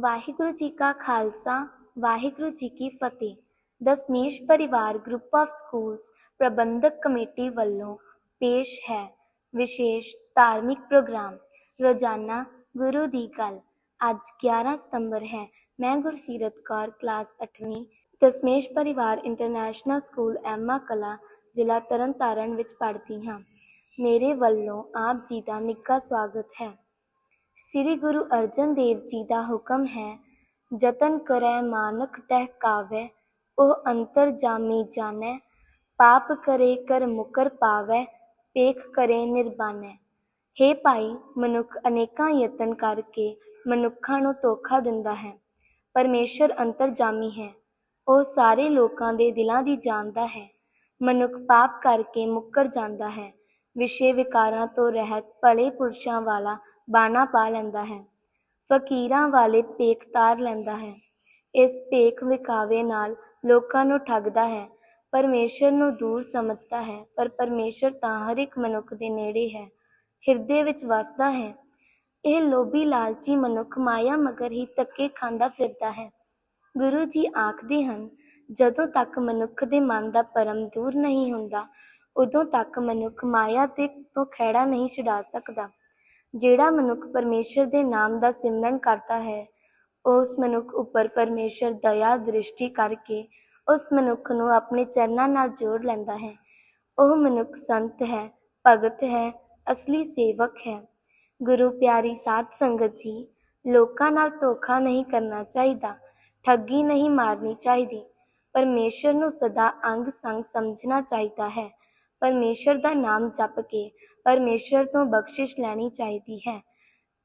ਵਾਹਿਗੁਰੂ ਜੀ ਕਾ ਖਾਲਸਾ, ਵਾਹਿਗੁਰੂ ਜੀ ਕੀ ਫਤਿਹ। Dasmesh Parivar Group of Schools Parbandhak committee ਵੱਲੋਂ ਪੇਸ਼ ਹੈ ਵਿਸ਼ੇਸ਼ ਧਾਰਮਿਕ ਪ੍ਰੋਗਰਾਮ। ਰੋਜ਼ਾਨਾ ਗੁਰੂ ਦੀ ਗੱਲ। ਅੱਜ 11 ਸਤੰਬਰ ਹੈ। ਮੈਂ ਗੁਰਸੀਰਤ ਕੌਰ, ਕਲਾਸ 8ਵੀਂ Dasmesh Parivar international school Emma ਕਲਾ, ਜ਼ਿਲ੍ਹਾ ਤਰਨਤਾਰਨ ਵਿੱਚ ਪੜ੍ਹਦੀ ਹਾਂ। ਮੇਰੇ ਵੱਲੋਂ ਆਪ ਜੀ ਦਾ ਨਿੱਘਾ ਸਵਾਗਤ ਹੈ। ਸ੍ਰੀ ਗੁਰੂ ਅਰਜਨ ਦੇਵ ਜੀ ਦਾ ਹੁਕਮ ਹੈ, ਜਤਨ ਕਰੈ ਮਾਨਕ ਟਹਿਕਾਵੈ, ਉਹ ਅੰਤਰ ਜਾਮੀ ਜਾਣੈ, ਪਾਪ ਕਰੇ ਕਰ ਮੁਕਰ ਪਾਵੈ, ਪੇਖ ਕਰੇ ਨਿਰਬਾਨੈ। ਹੇ ਭਾਈ, ਮਨੁੱਖ ਅਨੇਕਾਂ ਯਤਨ ਕਰਕੇ ਮਨੁੱਖਾਂ ਨੂੰ ਧੋਖਾ ਦਿੰਦਾ ਹੈ, ਪਰਮੇਸ਼ਰ ਅੰਤਰਜਾਮੀ ਹੈ, ਉਹ ਸਾਰੇ ਲੋਕਾਂ ਦੇ ਦਿਲਾਂ ਦੀ ਜਾਣਦਾ ਹੈ, ਮਨੁੱਖ ਪਾਪ ਕਰਕੇ ਮੁੱਕਰ ਜਾਂਦਾ ਹੈ। ਵਿਸ਼ੇ ਵਿਕਾਰਾਂ ਤੋਂ ਰਹਿਤ ਭਲੇ ਪੁਰਸ਼ਾਂ ਵਾਲਾ ਬਾਣਾ ਪਾ ਲੈਂਦਾ ਹੈ, ਫਕੀਰਾਂ ਵਾਲੇ ਭੇਖ ਤਾਰ ਲੈਂਦਾ ਹੈ। ਇਸ ਭੇਖ ਵਿਖਾਵੇ ਨਾਲ ਲੋਕਾਂ ਨੂੰ ਠੱਗਦਾ ਹੈ, ਪਰਮੇਸ਼ਰ ਨੂੰ ਦੂਰ ਸਮਝਦਾ ਹੈ, ਪਰ ਪਰਮੇਸ਼ਰ ਤਾਂ ਹਰ ਇੱਕ ਮਨੁੱਖ ਦੇ ਨੇੜੇ ਹੈ, ਹਿਰਦੇ ਵਿੱਚ ਵਸਦਾ ਹੈ। ਇਹ ਲੋਭੀ ਲਾਲਚੀ ਮਨੁੱਖ ਮਾਇਆ ਮਗਰ ਹੀ ਧੱਕੇ ਖਾਂਦਾ ਫਿਰਦਾ ਹੈ। ਗੁਰੂ ਜੀ ਆਖਦੇ ਹਨ, ਜਦੋਂ ਤੱਕ ਮਨੁੱਖ ਦੇ ਮਨ ਦਾ ਪਰਮ ਦੂਰ ਨਹੀਂ ਹੁੰਦਾ ਉਦੋਂ ਤੱਕ ਮਨੁੱਖ ਮਾਇਆ ਤੇ ਤੋਂ ਖਹਿੜਾ ਨਹੀਂ ਛੁਡਾ ਸਕਦਾ। ਜਿਹੜਾ ਮਨੁੱਖ ਪਰਮੇਸ਼ਰ ਦੇ ਨਾਮ ਦਾ ਸਿਮਰਨ ਕਰਦਾ ਹੈ, ਉਸ ਮਨੁੱਖ ਉੱਪਰ ਪਰਮੇਸ਼ਰ ਦਇਆ ਦ੍ਰਿਸ਼ਟੀ ਕਰਕੇ ਉਸ ਮਨੁੱਖ ਨੂੰ ਆਪਣੇ ਚਰਨਾਂ ਨਾਲ ਜੋੜ ਲੈਂਦਾ ਹੈ। ਉਹ ਮਨੁੱਖ ਸੰਤ ਹੈ, ਭਗਤ ਹੈ, ਅਸਲੀ ਸੇਵਕ ਹੈ। ਗੁਰੂ ਪਿਆਰੀ ਸਾਧ ਸੰਗਤ ਜੀ, ਲੋਕਾਂ ਨਾਲ ਧੋਖਾ ਨਹੀਂ ਕਰਨਾ ਚਾਹੀਦਾ, ਠੱਗੀ ਨਹੀਂ ਮਾਰਨੀ ਚਾਹੀਦੀ। ਪਰਮੇਸ਼ਰ ਨੂੰ ਸਦਾ ਅੰਗ ਸੰਗ ਸਮਝਣਾ ਚਾਹੀਦਾ ਹੈ। ਪਰਮੇਸ਼ਰ ਦਾ ਨਾਮ ਜਪ ਕੇ ਪਰਮੇਸ਼ਰ ਤੋਂ ਬਖਸ਼ਿਸ਼ ਲੈਣੀ ਚਾਹੀਦੀ ਹੈ।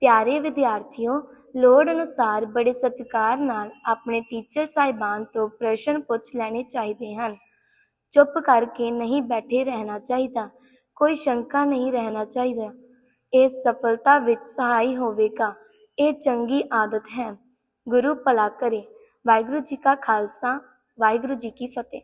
ਪਿਆਰੇ ਵਿਦਿਆਰਥੀਓ, ਲੋੜ ਅਨੁਸਾਰ ਬੜੇ ਸਤਿਕਾਰ ਨਾਲ ਆਪਣੇ ਟੀਚਰ ਸਾਹਿਬਾਨ ਤੋਂ ਪ੍ਰਸ਼ਨ ਪੁੱਛ ਲੈਣੇ ਚਾਹੀਦੇ ਹਨ। ਚੁੱਪ ਕਰਕੇ ਨਹੀਂ ਬੈਠੇ ਰਹਿਣਾ ਚਾਹੀਦਾ, ਕੋਈ ਸ਼ੰਕਾ ਨਹੀਂ ਰਹਿਣਾ ਚਾਹੀਦਾ। ਇਹ ਸਫਲਤਾ ਵਿੱਚ ਸਹਾਈ ਹੋਵੇਗਾ, ਇਹ ਚੰਗੀ ਆਦਤ ਹੈ। ਗੁਰੂ ਭਲਾ ਕਰੇ। ਵਾਹਿਗੁਰੂ ਜੀ ਕਾ ਖਾਲਸਾ, ਵਾਹਿਗੁਰੂ ਜੀ ਕੀ ਫਤਿਹ।